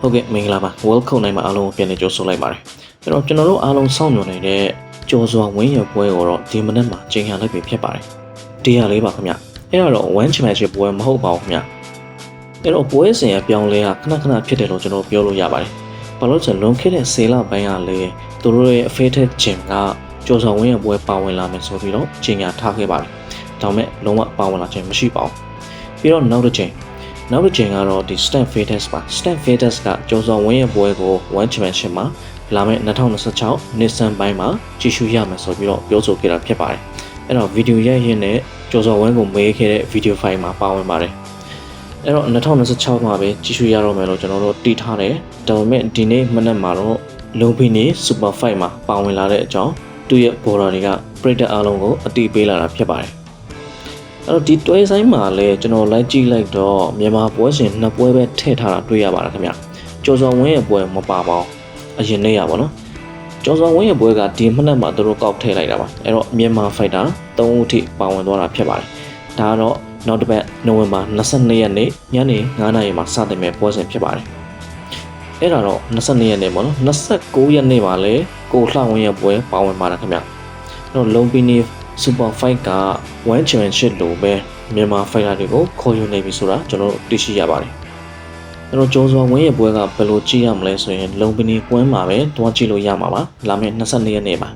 ဟုတ်ကဲ့မင်္ဂလာပါ welcome နိုင်မှာအားလုံးကိုပြန်လည်ကြိုဆိုလိုက်ပါတယ်အဲ့တော့ကျွန်တော်တို့အားလုံးစောင့်မျှော်နေတဲ့ကြော်စွာဝင်းရပွဲကိုတော့ဒီမနက်မှာချိန်ရလိုက်ပြီဖြစ်ပါတယ်တရားလေးပါခင်ဗျအဲ့ဒါတော့ one championship ပွဲမဟုတ်ပါဘူးခင်ဗျအဲ့တော့ပွဲစဉ်အပြောင်းလဲကခဏခဏဖြစ်တယ်လို့ကျွန်တော်ပြောလို့ရပါတယ်ဘာလို့ဆိုလွန်ခဲ့တဲ့ဆေးလပိုင်းကလေသူတို့ရဲ့ affected gym ကကြော်စွာဝင်းရပွဲပါဝင်လာမယ်ဆိုပြီးတော့ချိန်ရထားခဲ့ပါတယ်ဒါပေမဲ့လုံးဝပါဝင်လာခြင်းမရှိပါဘူးပြီးတော့နောက်တစ်ချိန် နောက်တစ်ချိန်ကတော့ဒီ Stan Fetus ပါ Stan Fetus ကကျော်စော်ဝင်းရဲ့ပွဲကို One Championship မှာလာမယ့်2026နှစ်ဆန်းပိုင်းမှာကြီးစုရမယ်ဆိုပြီးတော့ပြောဆိုခဲ့တာဖြစ်ပါတယ်။အဲ့တော့ဗီဒီယိုရိုက်ရင်းနဲ့ကျော်စော်ဝင်းကိုမေးခဲ့တဲ့ဗီဒီယိုဖိုင်မှာပါဝင်ပါတယ်။အဲ့တော့2026မှာပဲကြီးစုရတော့မယ်လို့ကျွန်တော်တို့တီးထားတယ်။ဒါပေမဲ့ဒီနေ့မနက်မှာတော့လုံဖီနီ Super Fight မှာပါဝင်လာတဲ့အကြောင်းသူ့ရဲ့ border တွေကပြည်သက်အားလုံးကိုအတိပေးလာတာဖြစ်ပါတယ်။ အဲ့တော့ဒီတွဲဆိုင်မှာလည်းကျွန်တော်လိုက်ကြည့်လိုက်တော့မြန်မာပွဲရှင်နှစ်ပွဲပဲထည့်ထားတာတွေ့ရပါတယ်ခင်ဗျကျော်စော်ဝင်းရဲ့ပွဲမပါပါဘူးအရင်နေ့ရပါတော့ကျော်စော်ဝင်းရဲ့ပွဲကဒီမနက်မှာသူတို့ကောက်ထည့်လိုက်တာပါအဲ့တော့မြန်မာဖိုက်တာ3ဦးထိပါဝင်သွားတာဖြစ်ပါတယ်ဒါကတော့နောက်တစ်ပတ်နိုဝင်ဘာ22ရက်နေ့ညနေ9:00နာရီမှာစတင်မဲ့ပွဲစဉ်ဖြစ်ပါတယ်အဲ့ဒါတော့22ရက်နေ့ပေါ့နော်29ရက်နေ့မှာလည်းကိုလှဝင်းရဲ့ပွဲပါဝင်ပါတယ်ခင်ဗျအဲ့တော့လုံပီနီ Super Fight က One Championship လို့ပဲမြန်မာ fighter တွေကိုခေါ်ယူနေပြီဆိုတာကျွန်တော်တို့သိရှိရပါတယ်။အဲ့တော့ကျော်စွာဝင်းရဲ့ပွဲကဘယ်လိုကြည့်ရမလဲဆိုရင်လုံပနီပွဲမှာပဲတွားကြည့်လို့ရမှာပါ။လာမယ့်22ရက်နေ့ပါ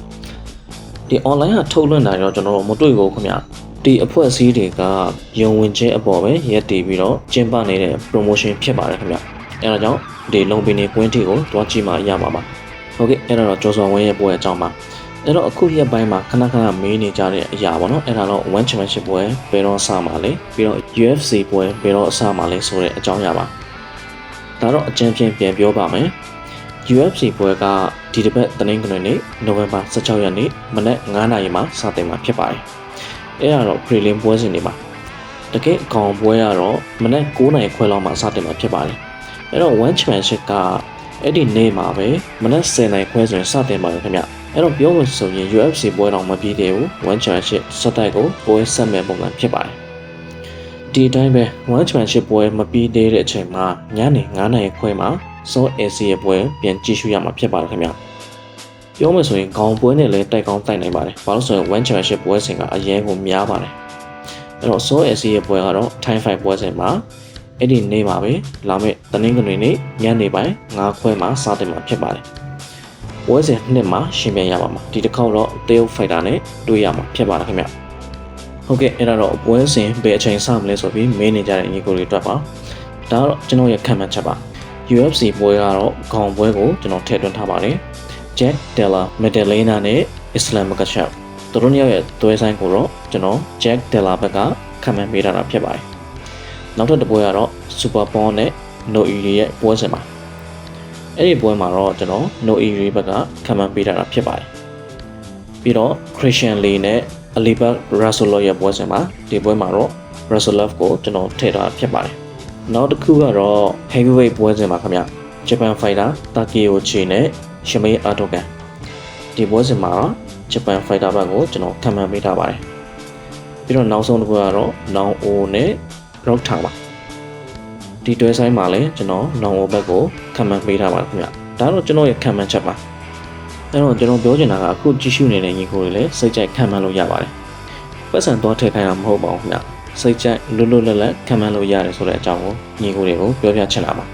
။ဒီ online ကထုတ်လွှင့်တာရောကျွန်တော်တို့မတွေ့ဘူးခင်ဗျ။ဒီအဖွဲ့အစည်းတွေကယုံဝင်ခြင်းအပေါ်ပဲရက်တည်ပြီးတော့ကျင်းပနေတဲ့ promotion ဖြစ်ပါတယ်ခင်ဗျ။အဲဒါကြောင့်ဒီလုံပနီကွင်းတီကိုတွားကြည့်မှရမှာပါ။ဟုတ်ကဲ့အဲ့ဒါတော့ကျော်စွာဝင်းရဲ့ပွဲအကြောင်းပါ။ အဲ့တော့အခုရက်ပိုင်းမှာခဏခဏမေးနေကြတဲ့အရာပေါ့နော်အဲ့ဒါတော့ One Championship ပွဲဘယ်တော့အစမှာလဲပြီးတော့ UFC ပွဲဘယ်တော့အစမှာလဲဆိုတဲ့အကြောင်းအရာပါဒါတော့အကြံဖြင့်ပြန်ပြောပါမယ် UFC ပွဲကဒီတစ်ပတ်တနင်္ဂနွေနေ့နိုဝင်ဘာ16ရက်နေ့မနက်9:00နာရီမှာစတင်မှာဖြစ်ပါတယ်အဲ့ဒါတော့ prelim ပွဲစဉ်တွေပါတကယ်အကောင်ပွဲကတော့မနက်9:00နာရီခွဲလောက်မှာစတင်မှာဖြစ်ပါတယ်အဲ့တော့ One Championship ကအဲ့ဒီနေ့မှာပဲမနက်10:00နာရီခွဲဆိုရင်စတင်ပါတယ်ခင်ဗျ အဲ့တော့ပြောလို့ဆိုရင် UFC ပွဲတော်မပြီးသေးဘူး One Championship စက်တိုက်ကိုပွဲဆက်မဲ့ပုံစံဖြစ်ပါတယ်ဒီအတိုင်းပဲ One Championship ပွဲမပြီးသေးတဲ့အချိန်မှာညနေ9:00နာရီခွဲမှာ So AC ရဲ့ပွဲပြန်ကြည့်ရှုရမှာဖြစ်ပါတယ်ခင်ဗျပြောမယ်ဆိုရင်ခေါင်းပွဲနဲ့လည်းတိုက်ကောင်းတိုက်နိုင်ပါတယ်ဘာလို့ဆိုရင် One Championship ပွဲစဉ်ကအရင်ကများပါတယ်အဲ့တော့ So AC ရဲ့ပွဲကတော့ Time 5ပွဲစဉ်မှာအဲ့ဒီနေ့မှာပဲလာမယ့်တနင်္ဂနွေနေ့ညနေပိုင်း9ခွဲမှာစတင်မှာဖြစ်ပါတယ် ပွဲစဉ်နှစ်မှာရှင်ပြန်ရပါမှာဒီတစ်ခေါက်တော့တရုတ်ဖိုက်တာနဲ့တွေ့ရမှာဖြစ်ပါတယ်ခင်ဗျဟုတ်ကဲ့အဲ့ဒါတော့ပွဲစဉ်ဘယ်အချိန်စမလဲဆိုပြီးမေးနေကြတဲ့ညီကိုတွေအတွက်ပါဒါကတော့ကျွန်တော်ရဲ့ခံမှန်းချက်ပါ UFC ပွဲကတော့ခေါင်းပွဲကိုကျွန်တော်ထည့်သွင်းထားပါတယ် Jack Della Maddalena နဲ့ Islam Makhachev သူတို့နှစ်ယောက်ရဲ့သွဲဆိုင်ကိုတော့ကျွန်တော် Jack Della ဘက်ကခံမှန်းပေးထားတာဖြစ်ပါတယ်နောက်ထပ်တစ်ပွဲကတော့ Super Bond နဲ့ No Iri ရဲ့ပွဲစဉ်ပါ အဲ့ဒီပွဲမှာတော့ကျွန်တော် No Iri ဘက်ကခံမှန်းပေးထားတာဖြစ်ပါတယ်ပြီးတော့ Christian Lee နဲ့ Alibert Rasulov ရဲ့ပွဲစဉ်မှာဒီပွဲမှာတော့ Rasulov ကိုကျွန်တော်ထည့်ထားတာဖြစ်ပါတယ်နောက်တစ်ခုကတော့ Heavyweight ပွဲစဉ်ပါခင်ဗျ Japan Fighter Takeuchi နဲ့ Shimei Atogan ဒီပွဲစဉ်မှာဂျပန်ဖိုက်တာဘက်ကိုကျွန်တော်ခံမှန်းပေးထားပါတယ်ပြီးတော့နောက်ဆုံးတစ်ခုကတော့နောင်အိုနဲ့ rock ထားပါ ဒီတွဲဆိုင်မှာလည်းကျွန်တော်နောင်အိုဘက်ကိုခံမှန်းပေးထားပါတယ်ခင်ဗျဒါတော့ကျွန်တော်ရဲ့ခံမှန်းချက်ပါအဲ့တော့ကျွန်တော်ပြောချင်တာကအခုကြည့်ရှုနေတဲ့ညီကိုတွေလည်းစိတ်ကြိုက်ခံမှန်းလို့ရပါတယ်ပတ်စံတော့ထည့်ခိုင်းတာမဟုတ်ပါဘူးခင်ဗျစိတ်ကြိုက်လွတ်လွတ်လပ်လပ်ခံမှန်းလို့ရတယ်ဆိုတဲ့အကြောင်းကိုညီကိုတွေကိုပြောပြချင်တာပါ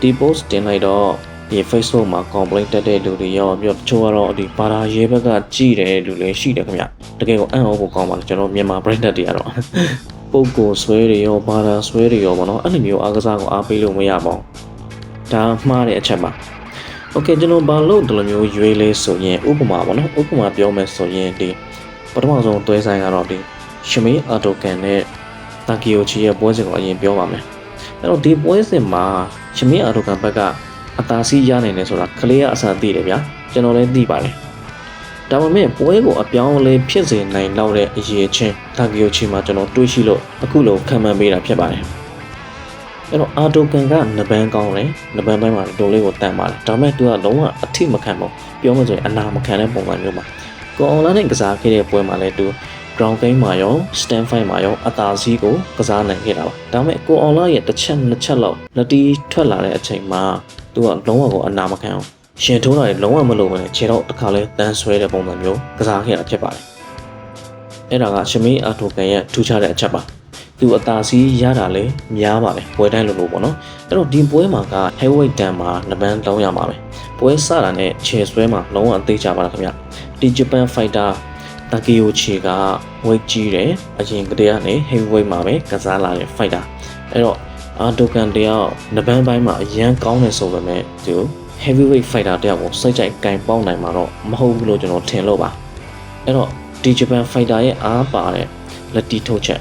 ဒီ post တင်လိုက်တော့ဒီ Facebook မှာ complaint တက်တဲ့လူတွေရောပြီးတော့တချို့ကတော့ဒီဘာသာရေးဘက်ကကြည်တယ်လူလည်းရှိတယ်ခင်ဗျတကယ်ကိုအံ့ဩဖို့ကောင်းပါတယ်ကျွန်တော်မြန်မာ brand တွေကတော့ ပုံကိုဆွဲတွေရောဘာသာဆွဲတွေရောပေါ့နော်အဲ့လိုမျိုးအားကစားကိုအားပေးလို့မရပါဘူးဒါမှားတဲ့အချက်ပါโอเคကျွန်တော်ဘာလို့ဒီလိုမျိုးရွေးလဲဆိုရင်ဥပမာပေါ့နော်ဥပမာပြောမယ်ဆိုရင်ဒီပထမဆုံးသွဲဆိုင်ကတော့ဒီရှမီအာတိုကန်နဲ့တာကီယိုချီရဲ့ပွဲစဉ်ကိုအရင်ပြောပါမယ်အဲ့တော့ဒီပွဲစဉ်မှာရှမီအာတိုကန်ဘက်ကအသာစီးရနိုင်တယ်ဆိုတာကလေးကအစားသိတယ်ဗျာကျွန်တော်လည်းသိပါတယ် ဒါပေမဲ့ပွဲကိုအပြောင်းအလဲဖြစ်စေနိုင်တော့တဲ့အရေးချင်းတာကီယိုချီမှာကျွန်တော်တွေးရှိလို့အခုလိုခံမှန်းပေးတာဖြစ်ပါတယ်အဲ့တော့အာတိုကန်ကနဘန်ကောင်းတယ်နဘန်ပိုင်းမှာဒိုလေးကိုတန်ပါတယ်ဒါပေမဲ့သူကလုံးဝအထိမခံဘူးပြောမှဆိုရင်အနာမခံတဲ့ပုံစံမျိုးမှာကိုအွန်လိုင်းနဲ့ကစားခဲ့တဲ့ပွဲမှာလည်းသူ ground game မှာရော stand fight မှာရောအသာစီးကိုကစားနိုင်ခဲ့တာပါဒါပေမဲ့ကိုအောင်လာရဲ့တစ်ချက်နှစ်ချက်လောက်လက်တီထွက်လာတဲ့အချိန်မှာသူကလုံးဝကိုအနာမခံအောင် ရှင်ထိုးတာတွေလုံးဝမလုပ်ဘဲနဲ့ခြေတော့တစ်ခါလဲတန်းဆွဲတဲ့ပုံစံမျိုးကစားခဲ့တာဖြစ်ပါတယ်အဲ့ဒါကရှမင်းအာတိုကန်ရဲ့ထူးခြားတဲ့အချက်ပါသူအသာစီးရတာလဲများပါတယ်ပွဲတိုင်းလိုလိုပေါ့နော်အဲ့တော့ဒီပွဲမှာက heavyweight တန်မှာနပန်းလုံးရမှာပဲပွဲစတာနဲ့ခြေဆွဲမှာလုံးဝအသေးချပါလားခင်ဗျဒီ Japan fighter တာကီယိုချီက weight ကြီးတယ်အရင်ကတည်းကနေ heavyweight မှာပဲကစားလာတဲ့ fighter အဲ့တော့အာတိုကန်တယောက်နပန်းပိုင်းမှာအရန်ကောင်းတယ်ဆိုပေမဲ့သူ heavyweight fighter တယောက်ကိုစိတ်ကြိုက်ကင်ပေါက်နိုင်မှာတော့မဟုတ်ဘူးလို့ကျွန်တော်ထင်လို့ပါအဲ့တော့ဒီ Japan fighter ရဲ့အားပါတဲ့လက်တီထိုးချက်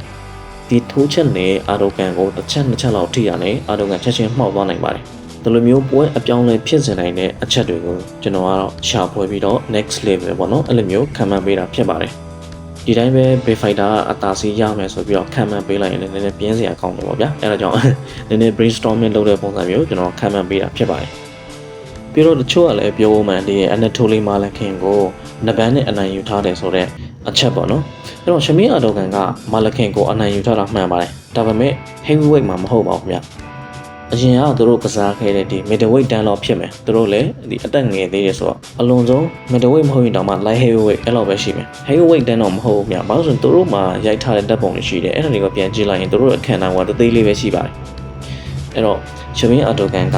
ဒီထိုးချက်နဲ့အာတိုကန်ကိုတစ်ချက်နှစ်ချက်လောက်ထိရတယ်အာတိုကန်ချက်ချင်းမှောက်သွားနိုင်ပါတယ်ဒီလိုမျိုးပွဲအပြောင်းလဲဖြစ်စေနိုင်တဲ့အချက်တွေကိုကျွန်တော်ကတော့ရှာဖွေပြီးတော့ next level ပေါ့နော်အဲ့လိုမျိုးခံမှန်းပေးတာဖြစ်ပါတယ်ဒီတိုင်းပဲ Bay Fighter ကအသာစီးရမယ်ဆိုပြီးတော့ခံမှန်းပေးလိုက်ရင်လည်းနည်းနည်းပြင်းစရာကောင်းတယ်ပေါ့ဗျာအဲ့ဒါကြောင့်နည်းနည်း brainstorming လုပ်တဲ့ပုံစံမျိုးကျွန်တော်ခံမှန်းပေးတာဖြစ်ပါတယ် ပြီးတော့တချို့ကလည်းပြောမှန်ဒီ Anatoly Malakin ကိုနဗန်နဲ့အနိုင်ယူထားတယ်ဆိုတော့အချက်ပေါ့နော်အဲ့တော့ရှမင်းအာတိုကန်ကမာလခင်ကိုအနိုင်ယူထားတာမှန်ပါတယ်ဒါပေမဲ့ heavyweight မှာမဟုတ်ပါဘူးခင်ဗျအရင်ကသူတို့ကစားခဲ့တဲ့ဒီ middleweight တန်းလောက်ဖြစ်မယ်သူတို့လည်းဒီအသက်ငယ်သေးတယ်ဆိုတော့အလွန်ဆုံး middleweight မဟုတ်ရင်တောင်မှ light heavyweight အဲ့လောက်ပဲရှိမယ် heavyweight တန်းတော့မဟုတ်ဘူးခင်ဗျဘာလို့ဆိုရင်သူတို့မှာရိုက်ထားတဲ့တပ်ပုံတွေရှိတယ်အဲ့ဒါတွေကိုပြန်ကြည့်လိုက်ရင်သူတို့အခမ်းအနားကတသေးလေးပဲရှိပါတယ်အဲ့တော့ရှမင်းအာတိုကန်က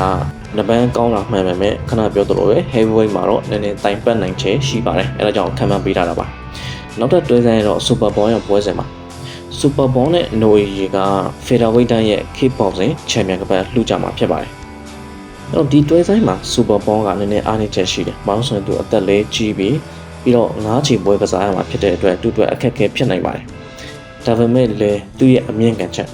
နပန်းကောင်းတာမှန်ပေမဲ့ခဏပြောသလိုပဲ heavyweight မှာတော့နည်းနည်းတိုင်ပတ်နိုင်ချေရှိပါတယ်အဲဒါကြောင့်ခံမှန်းပေးထားတာပါနောက်ထပ်တွဲဆိုင်ရတော့ Super Bowl ရဲ့ပွဲစဉ်မှာ Super Bowl နဲ့ Noe က Featherweight တန်းရဲ့ Kickboxing Champion ကပတ်လှူကြမှာဖြစ်ပါတယ်အဲ့တော့ဒီတွဲဆိုင်မှာ Super Bowl ကနည်းနည်းအားနည်းချက်ရှိတယ်။ဘာလို့ဆိုရင်သူအသက်လေးကြီးပြီးပြီးတော့ငါးချီပွဲကစားရမှာဖြစ်တဲ့အတွက်သူ့အတွက်အခက်အခဲဖြစ်နိုင်ပါတယ်။ဒါပေမဲ့လည်းသူ့ရဲ့အမြင့်ကန်ချက်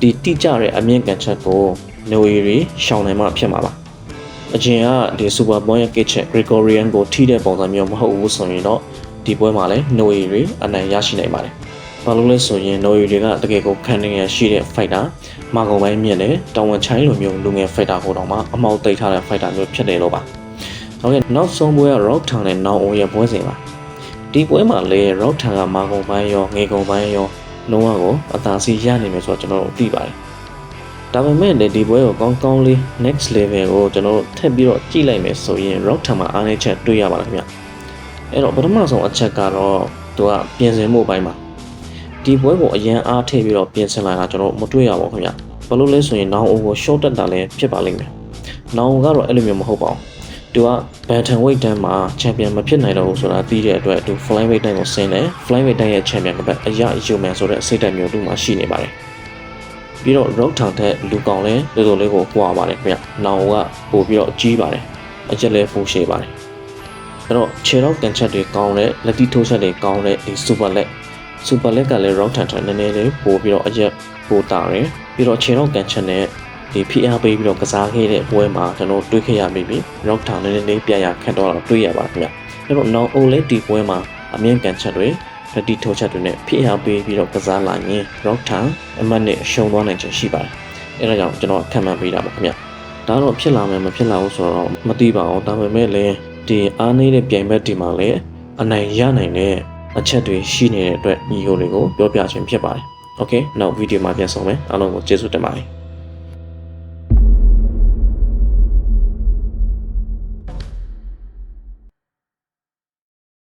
ဒီတိကျတဲ့အမြင့်ကန်ချက်ကို Noe ရီရှောင်နိုင်မှဖြစ်မှာပါ။အရင်ကဒီ Super Bowl ရဲ့ kick ချက် Gregorian ကိုထိတဲ့ပုံစံမျိုးမဟုတ်ဘူးဆိုရင်တော့ဒီပွဲမှာလည်း Noe ရီအနိုင်ရရှိနိုင်ပါတယ်။ဘာလို့လဲဆိုရင် Noe တွေကတကယ်ကိုခံနေရရှိတဲ့ fighter မာကုန်ပိုင်းမြင့်တယ်တောင်ဝန်ချိုင်းလိုမျိုးလူငယ် fighter ကိုတော့မှအမောက်တိတ်ထားတဲ့ fighter မျိုးဖြစ်တယ်လို့ပါ။ဟုတ်ကဲ့နောက်ဆုံးပွဲက Rock Town နဲ့ Now On ရဲ့ပွဲစဉ်ပါ။ဒီပွဲမှာလည်း Rock Town ကမာကုန်ပိုင်းရောငေကုန်ပိုင်းရောလုံးဝကိုအသာစီးရနိုင်မယ်ဆိုတော့ကျွန်တော်တို့သိပါတယ်။ ဒါပေမဲ့လည်းဒီပွဲကိုကောင်းကောင်းလေး next level ကိုကျွန်တော်တို့ထပ်ပြီးတော့ကြည့်လိုက်မယ်ဆိုရင် Rock Town မှာအားနည်းချက်တွေ့ရပါလားခင်ဗျ။အဲ့တော့ပထမဆုံးအချက်ကတော့သူကပြင်ဆင်မှုပိုင်းမှာဒီပွဲကိုအရန်အားထည့်ပြီးတော့ပြင်ဆင်လာတာကျွန်တော်မတွေ့ရပါဘူးခင်ဗျ။ဘာလို့လဲဆိုရင်နောင်အိုကို short တက်တာလည်းဖြစ်ပါလိမ့်မယ်။နောင်အိုကတော့အဲ့လိုမျိုးမဟုတ်ပါဘူး။သူက bantam weight တန်းမှာ champion မဖြစ်နိုင်တော့ဘူးဆိုတာသိတဲ့အတွက်သူ flyweight တန်းကိုဆင်းတယ် flyweight တန်းရဲ့ champion ကပဲအရာယူမယ်ဆိုတဲ့စိတ်ဓာတ်မျိုးသူ့မှာရှိနေပါတယ်။ ပြီးတော့ rock ထောင်ထက်လူကောင်လဲတော်တော်လေးကိုပွာပါတယ်ခင်ဗျ။နောင်အိုကပို့ပြီးတော့ကြီးပါတယ်။အချက်လဲဖူးရှည်ပါတယ်။အဲ့တော့ခြေတော့ကန်ချက်တွေကောင်းတဲ့လက်တီထိုးချက်တွေကောင်းတဲ့ဒီ super leg super leg ကလည်း rock ထန်ထန်နည်းနည်းလေးပို့ပြီးတော့အရက်ပို့တာရယ်ပြီးတော့ခြေတော့ကန်ချက်နဲ့ဒီ PR ပေးပြီးတော့ကစားခဲ့တဲ့ပွဲမှာကျွန်တော်တွေ့ခဲ့ရပြီပြီ rock ထန်နည်းနည်းလေးပြရခက်တော့တွေ့ရပါခင်ဗျအဲ့တော့ now all လေးဒီပွဲမှာအမြင့်ကန်ချက်တွေ လက်တီထိုးချက်တွေနဲ့ PR ပေးပြီးတော့ကစားလာရင် rock ထန်အမှတ်နဲ့ရှုံသွားနိုင်ချင်ရှိပါတယ်အဲ့ဒါကြောင့်ကျွန်တော်ခံမှန်းပေးတာပါခင်ဗျဒါတော့ဖြစ်လာမယ်မဖြစ်လာဘူးဆိုတော့မသိပါဘူးဒါပေမဲ့လည်းဒီအားနေတဲ့ပြိုင်ဘက်ဒီမှာလည်းအနိုင်ရနိုင်တဲ့အချက်တွေရှိနေတဲ့အတွက်ညီကိုတွေကိုပြောပြခြင်းဖြစ်ပါတယ်။ Okay နောက်ဗီဒီယိုမှာပြန်ဆောင်မယ်အားလုံးကိုကျေးဇူးတင်ပါတယ်။